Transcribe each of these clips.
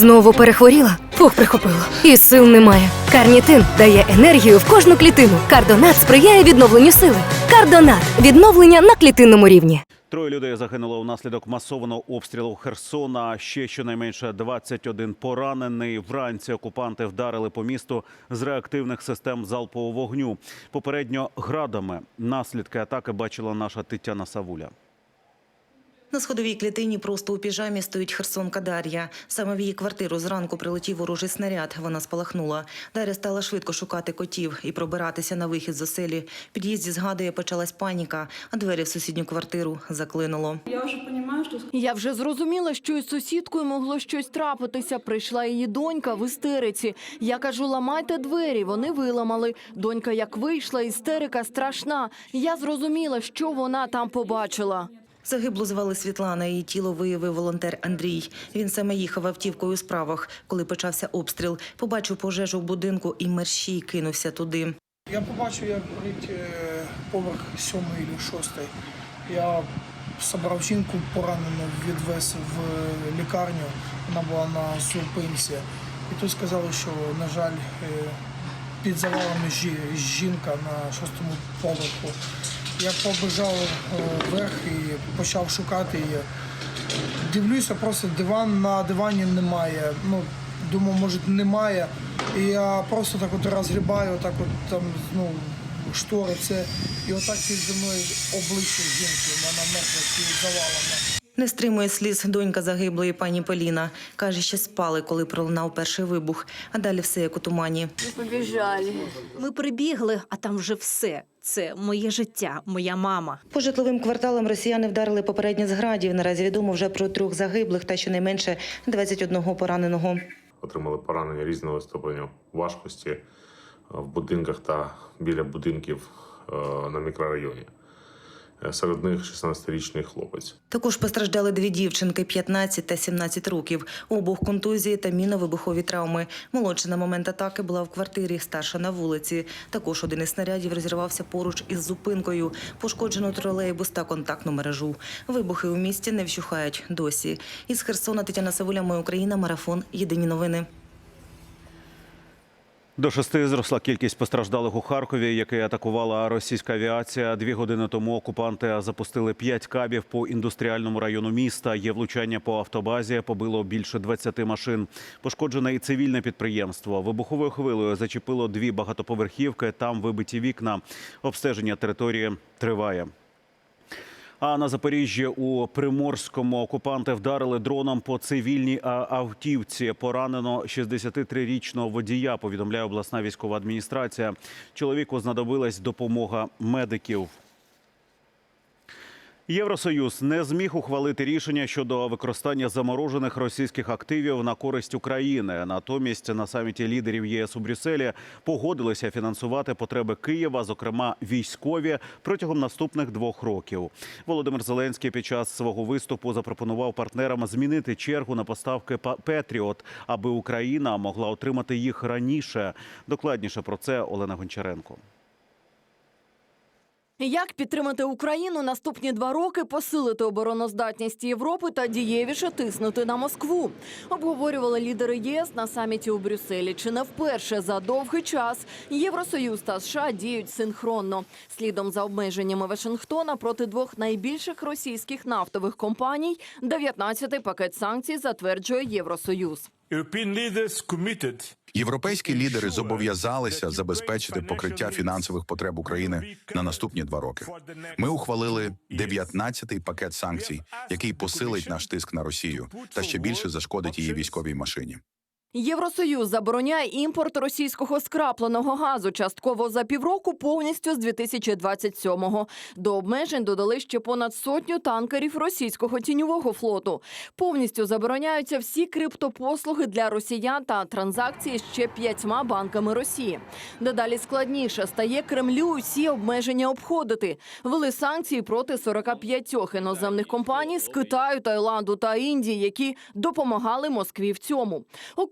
Знову перехворіла? Фух, прихопило. І сил немає. Карнітин дає енергію в кожну клітину. Кардонат сприяє відновленню сили. Кардонат відновлення на клітинному рівні. Троє людей загинуло внаслідок масованого обстрілу Херсона. Ще щонайменше 21 поранений. Вранці окупанти вдарили по місту з реактивних систем залпового вогню. Попередньо градами наслідки атаки бачила наша Тетяна Савуля. На сходовій клітині просто у піжамі стоїть Херсонка Дар'я. Саме в її квартиру зранку прилетів ворожий снаряд. Вона спалахнула. Дар'я стала швидко шукати котів і пробиратися на вихід з оселі. В під'їзді згадує, почалась паніка, а двері в сусідню квартиру заклинуло. Я вже розумію, що Я вже зрозуміла, що із сусідкою могло щось трапитися. Прийшла її донька в істериці. Я кажу, ламайте двері. Вони виламали. Донька як вийшла, істерика страшна. Я зрозуміла, що вона там побачила. Загиблу звали Світлана. Її тіло виявив волонтер Андрій. Він саме їхав автівкою у справах, коли почався обстріл. Побачив пожежу в будинку і мерщій кинувся туди. Я побачив, як горить е, поверх сьомий чи шостий. Я забрав жінку поранену, відвез в лікарню. Вона була на зупинці. І тут сказали, що, на жаль, е, під завалами жі- жінка на шостому поверху. Я побежав е, вверх і почав шукати її. Дивлюся, просто диван на дивані немає. Ну, думаю, може немає. І я просто так от розгрібаю, так от там, ну, штори, це. І отак підо мною обличчя жінки, вона мертва під завалами. Не стримує сліз донька загиблої пані Поліна. Каже, ще спали, коли пролунав перший вибух, а далі все як у тумані. Ми Побіжали. Ми прибігли, а там вже все. Це моє життя, моя мама. По житловим кварталам росіяни вдарили попередньо з градів. Наразі відомо вже про трьох загиблих та щонайменше 21 пораненого. отримали поранення різного ступеню важкості е, в будинках та біля будинків е, на мікрорайоні. Серед них 16-річний хлопець. Також постраждали дві дівчинки 15 та 17 років. Обох контузії та міновибухові травми. Молодша на момент атаки була в квартирі, старша на вулиці. Також один із снарядів розірвався поруч із зупинкою. Пошкоджено тролейбус та контактну мережу. Вибухи у місті не вщухають досі. Із Херсона Тетяна Савуля, Моя Україна, марафон. Єдині новини. До шести зросла кількість постраждалих у Харкові, який атакувала російська авіація. Дві години тому окупанти запустили п'ять кабів по індустріальному району міста. Є влучання по автобазі. Побило більше 20 машин. Пошкоджене і цивільне підприємство. Вибуховою хвилею зачепило дві багатоповерхівки. Там вибиті вікна. Обстеження території триває. А на Запоріжжі у Приморському окупанти вдарили дроном по цивільній автівці. Поранено 63-річного водія. Повідомляє обласна військова адміністрація. Чоловіку знадобилась допомога медиків. Євросоюз не зміг ухвалити рішення щодо використання заморожених російських активів на користь України. Натомість на саміті лідерів ЄС у Брюсселі погодилися фінансувати потреби Києва, зокрема військові, протягом наступних двох років. Володимир Зеленський під час свого виступу запропонував партнерам змінити чергу на поставки «Па- Петріот, аби Україна могла отримати їх раніше. Докладніше про це Олена Гончаренко. Як підтримати Україну наступні два роки, посилити обороноздатність Європи та дієвіше тиснути на Москву? Обговорювали лідери ЄС на саміті у Брюсселі. Чи не вперше за довгий час Євросоюз та США діють синхронно? Слідом за обмеженнями Вашингтона проти двох найбільших російських нафтових компаній 19-й пакет санкцій затверджує Євросоюз. Європейські лідери зобов'язалися забезпечити покриття фінансових потреб України на наступні два роки. Ми ухвалили 19-й пакет санкцій, який посилить наш тиск на Росію та ще більше зашкодить її військовій машині. Євросоюз забороняє імпорт російського скрапленого газу частково за півроку, повністю з 2027-го. До обмежень додали ще понад сотню танкерів російського тіньового флоту. Повністю забороняються всі криптопослуги для росіян та транзакції ще п'ятьма банками Росії. Дедалі складніше стає Кремлю усі обмеження обходити. Вели санкції проти 45 іноземних компаній з Китаю, Таїланду та Індії, які допомагали Москві в цьому.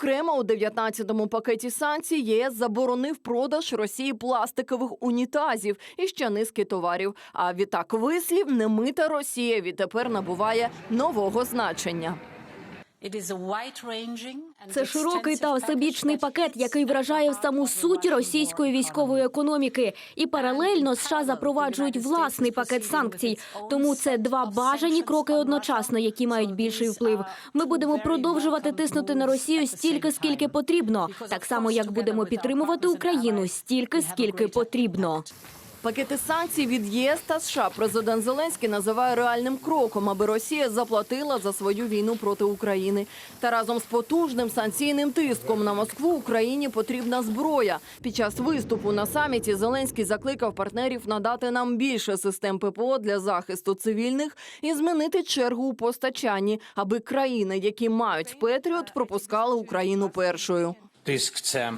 Окремо у 19-му пакеті санкцій ЄС заборонив продаж Росії пластикових унітазів і ще низки товарів. А відтак вислів немита Росія відтепер набуває нового значення. Це широкий та всебічний пакет, який вражає в саму суть російської військової економіки. І паралельно США запроваджують власний пакет санкцій. Тому це два бажані кроки одночасно, які мають більший вплив. Ми будемо продовжувати тиснути на Росію стільки, скільки потрібно, так само як будемо підтримувати Україну стільки, скільки потрібно. Пакети санкцій від ЄС та США президент Зеленський називає реальним кроком, аби Росія заплатила за свою війну проти України. Та разом з потужним санкційним тиском на Москву Україні потрібна зброя. Під час виступу на саміті Зеленський закликав партнерів надати нам більше систем ППО для захисту цивільних і змінити чергу у постачанні, аби країни, які мають Петріот, пропускали Україну першою. Тиск це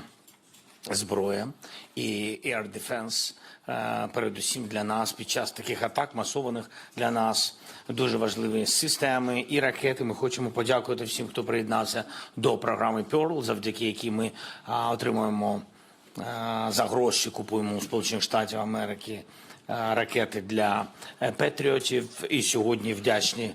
зброя і air defense, е, передусім для нас під час таких атак масованих для нас дуже важливі системи і ракети. Ми хочемо подякувати всім, хто приєднався до програми Pearl, завдяки якій ми отримуємо за гроші, купуємо у Сполучених Штатів Америки. А, Ракети для е, патріотів і сьогодні вдячні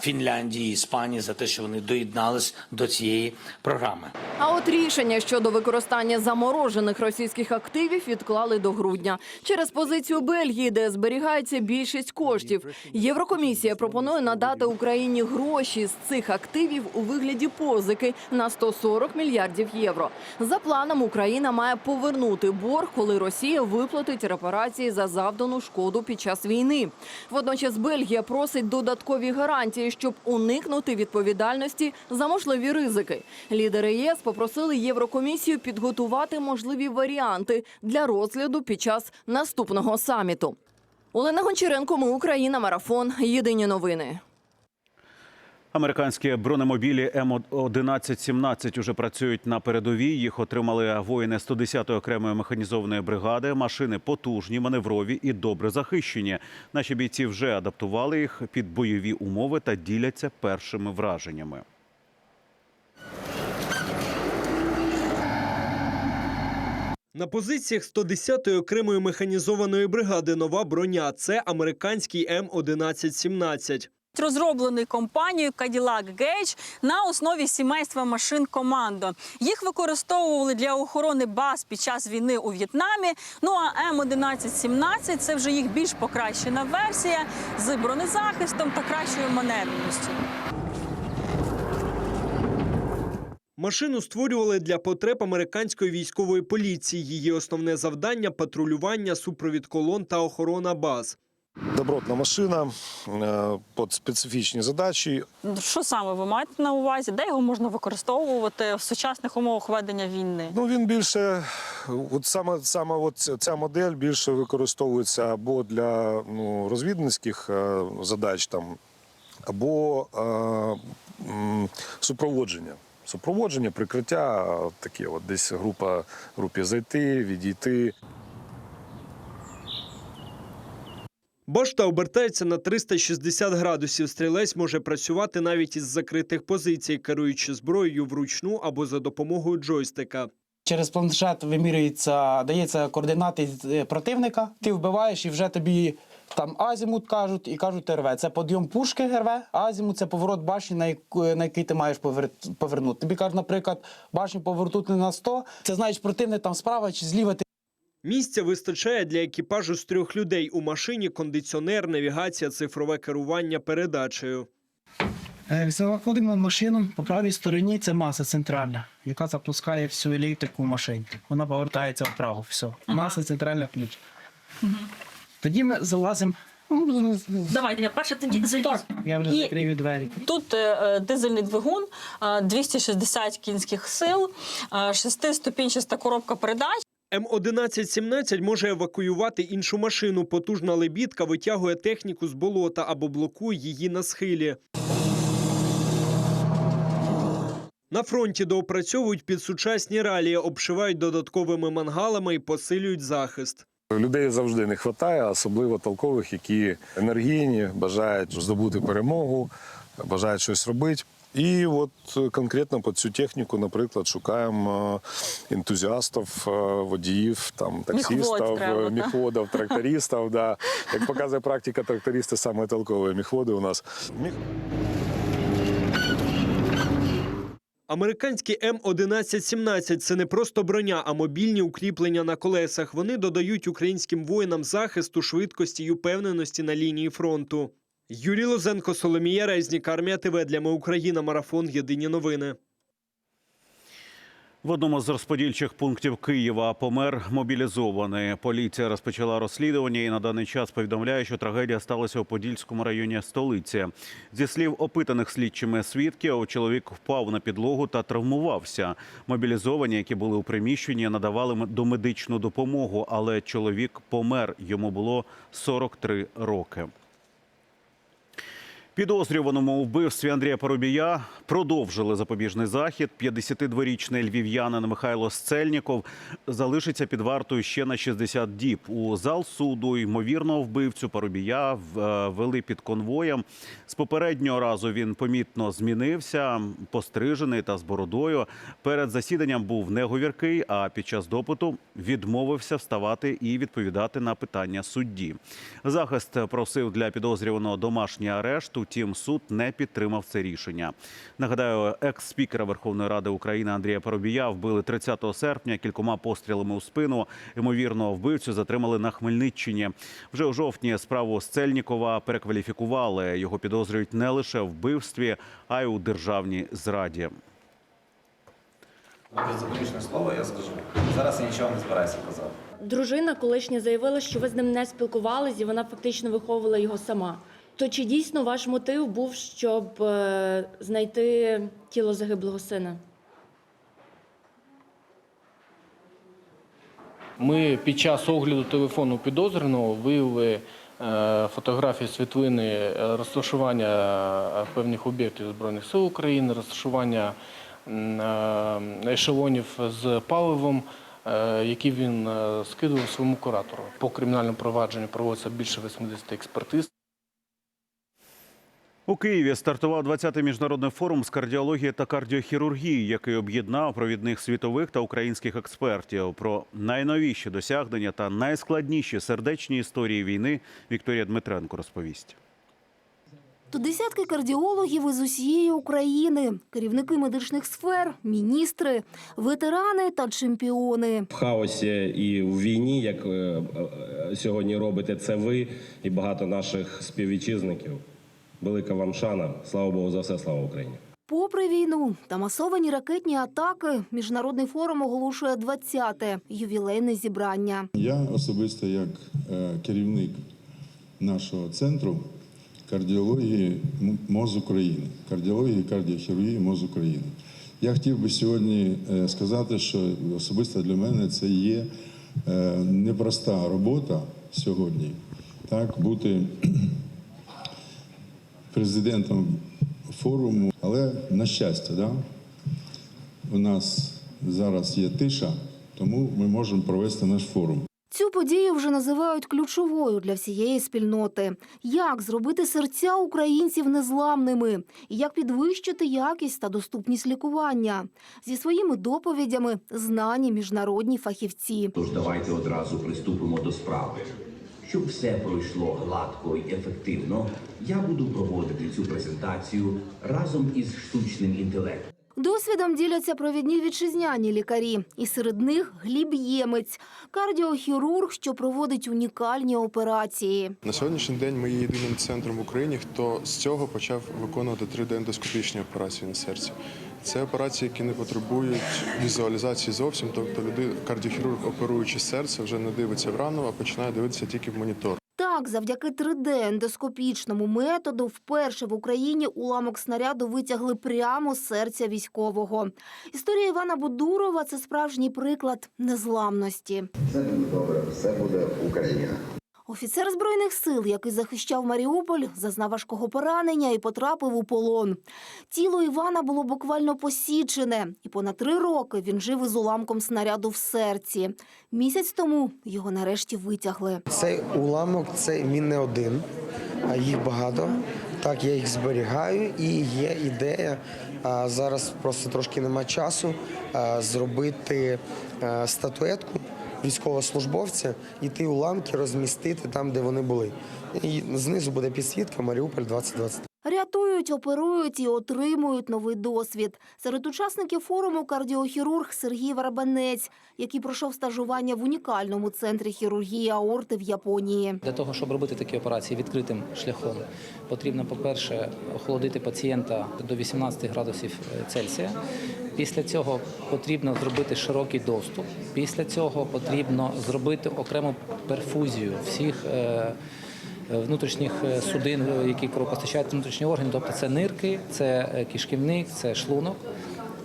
Фінляндії і Іспанії за те, що вони доєднались до цієї програми. А от рішення щодо використання заморожених російських активів відклали до грудня через позицію Бельгії, де зберігається більшість коштів. Єврокомісія пропонує надати Україні гроші з цих активів у вигляді позики на 140 мільярдів євро. За планом Україна має повернути борг, коли Росія виплатить репарації за завдану шкоду під час війни. Водночас Бельгія просить додаткові гарантії, щоб уникнути відповідальності за можливі ризики. Лідери ЄС попросили Єврокомісію підготувати можливі варіанти для розгляду під час наступного саміту. Олена Гончаренко, ми Україна, марафон. Єдині новини. Американські бронемобілі М1117 уже працюють на передовій. Їх отримали воїни 110-ї окремої механізованої бригади. Машини потужні, маневрові і добре захищені. Наші бійці вже адаптували їх під бойові умови та діляться першими враженнями. На позиціях 110-ї окремої механізованої бригади нова броня. Це американський М1117. Розроблений компанією Cadillac Gage на основі сімейства машин Командо. Їх використовували для охорони баз під час війни у В'єтнамі. Ну а М1117 – це вже їх більш покращена версія з бронезахистом та кращою маневреністю. Машину створювали для потреб американської військової поліції. Її основне завдання патрулювання, супровід колон та охорона баз. Добротна машина е, під специфічні задачі. Що саме ви маєте на увазі? Де його можна використовувати в сучасних умовах ведення війни? Ну він більше, от саме саме от ця- модель більше використовується або для ну, розвідницьких е, задач там, або е, супроводження. Супроводження, прикриття, таке, от десь група групі зайти, відійти. Башта обертається на 360 градусів. Стрілець може працювати навіть із закритих позицій, керуючи зброєю вручну або за допомогою джойстика. Через планшет вимірюється, дається координати е, противника. Ти вбиваєш і вже тобі там азімут кажуть і кажуть РВ. Це підйом пушки РВ, азімут це поворот башні, на, яку, на який ти маєш повер- повернути. Тобі кажуть, наприклад, башню повернути на 100, це значить противник там справа чи зліва. Місця вистачає для екіпажу з трьох людей. У машині кондиціонер, навігація, цифрове керування передачею. Е, Заходимо в машину, по правій стороні це маса центральна, яка запускає всю електрику в машині. Вона повертається вправо. Все. Маса центральна ключ. Тоді ми залазимо. Давайте я перше тоді зайду. Я вже закрию двері. Тут е, е, дизельний двигун, е, 260 кінських сил, е, шестиступінчаста коробка передач. М1117 може евакуювати іншу машину. Потужна лебідка витягує техніку з болота або блокує її на схилі. На фронті доопрацьовують під сучасні ралії, обшивають додатковими мангалами і посилюють захист. Людей завжди не вистачає, особливо толкових, які енергійні, бажають здобути перемогу, бажають щось робити. І от е, конкретно під цю техніку, наприклад, шукаємо е, ентузіастів, е, водіїв, там да? міхводів, трактористів. Да. Як показує практика, трактористи саме толкові міхводи у нас. Американські М1117 – це не просто броня, а мобільні укріплення на колесах. Вони додають українським воїнам захисту, швидкості й упевненості на лінії фронту. Юрій Лозенко, Соломія Резнік, Армія ТВ для Ми Україна. Марафон. Єдині новини. В одному з розподільчих пунктів Києва помер мобілізований. Поліція розпочала розслідування і на даний час повідомляє, що трагедія сталася у Подільському районі столиці. Зі слів опитаних слідчими свідків, чоловік впав на підлогу та травмувався. Мобілізовані, які були у приміщенні, надавали домедичну допомогу, але чоловік помер. Йому було 43 роки. Підозрюваному у вбивстві Андрія Парубія продовжили запобіжний захід. 52-річний львів'янин Михайло Сцельніков залишиться під вартою ще на 60 діб. У зал суду ймовірного вбивцю Парубія в- е, вели під конвоєм. З попереднього разу він помітно змінився, пострижений та з бородою. Перед засіданням був неговіркий, а під час допиту відмовився вставати і відповідати на питання судді. Захист просив для підозрюваного домашній арешт. Утім, суд не підтримав це рішення. Нагадаю, екс-спікера Верховної Ради України Андрія Парубія вбили 30 серпня кількома пострілами у спину. Ймовірно, вбивцю затримали на Хмельниччині. Вже у жовтні справу Сцельнікова перекваліфікували. Його підозрюють не лише в вбивстві, а й у державній зраді. Заключне слово я скажу. Зараз я нічого не збираюся казати. Дружина колишня заявила, що ви з ним не спілкувались, і вона фактично виховувала його сама. То чи дійсно ваш мотив був, щоб е, знайти тіло загиблого сина? Ми під час огляду телефону підозрюваного виявили е, фотографії світлини розташування е, певних об'єктів Збройних сил України, розташування е, ешелонів з паливом, е, які він е, скидував своєму куратору. По кримінальному провадженню проводиться більше 80 експертиз. У Києві стартував 20-й міжнародний форум з кардіології та кардіохірургії, який об'єднав провідних світових та українських експертів. Про найновіші досягнення та найскладніші сердечні історії війни Вікторія Дмитренко розповість. То десятки кардіологів із усієї України, керівники медичних сфер, міністри, ветерани та чемпіони. В хаосі і в війні, як е, е, сьогодні робите це ви і багато наших співвітчизників. Велика вам шана. Слава Богу за все, слава Україні. Попри війну та масовані ракетні атаки, міжнародний форум оголошує 20-те ювілейне зібрання. Я особисто як е, керівник нашого центру кардіології МОЗ України, кардіології кардіохірургії МОЗ України. Я хотів би сьогодні е, сказати, що особисто для мене це є е, непроста робота сьогодні. Так, бути президентом форуму, але на щастя, да, у нас зараз є тиша, тому ми можемо провести наш форум. Цю подію вже називають ключовою для всієї спільноти. Як зробити серця українців незламними? І як підвищити якість та доступність лікування? Зі своїми доповідями знані міжнародні фахівці. Тож давайте одразу приступимо до справи. Щоб все пройшло гладко і ефективно, я буду проводити цю презентацію разом із штучним інтелектом. Досвідом діляться провідні вітчизняні лікарі, і серед них Гліб Ємець, кардіохірург, що проводить унікальні операції. На сьогоднішній день ми є єдиним центром в Україні, хто з цього почав виконувати 3D-ендоскопічні операції на серці. Це операції, які не потребують візуалізації зовсім. Тобто люди, кардіохірург, оперуючи серце, вже не дивиться в рану, а починає дивитися тільки в монітор. Так, завдяки 3D-ендоскопічному методу вперше в Україні уламок снаряду витягли прямо з серця військового. Історія Івана Будурова це справжній приклад незламності. Все буде добре, все буде Україна. Офіцер збройних сил, який захищав Маріуполь, зазнав важкого поранення і потрапив у полон. Тіло Івана було буквально посічене, і понад три роки він жив із уламком снаряду в серці. Місяць тому його нарешті витягли. Цей уламок це він не один, а їх багато. Так, я їх зберігаю, і є ідея. А зараз просто трошки нема часу зробити статуетку військовослужбовця ті уламки розмістити там, де вони були. І знизу буде підсвітка Маріуполь 2020. Рятують, оперують і отримують новий досвід. Серед учасників форуму кардіохірург Сергій Варабанець, який пройшов стажування в унікальному центрі хірургії аорти в Японії. Для того, щоб робити такі операції відкритим шляхом, потрібно, по-перше, охолодити пацієнта до 18 градусів е, Цельсія. Після цього потрібно зробити широкий доступ. Після цього потрібно зробити окрему перфузію всіх е, внутрішніх е, судин, е, які кровопостачають внутрішні органи, тобто це нирки, це е, кишківник, це шлунок.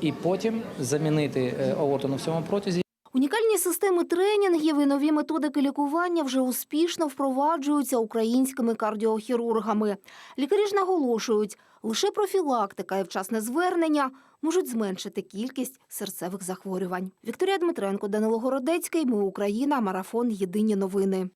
І потім замінити е, аорту на всьому протязі. Унікальні системи тренінгів і нові методики лікування вже успішно впроваджуються українськими кардіохірургами. Лікарі ж наголошують, лише профілактика і вчасне звернення можуть зменшити кількість серцевих захворювань. Вікторія Дмитренко, Данило Городецький. Ми Україна. Марафон. Єдині новини.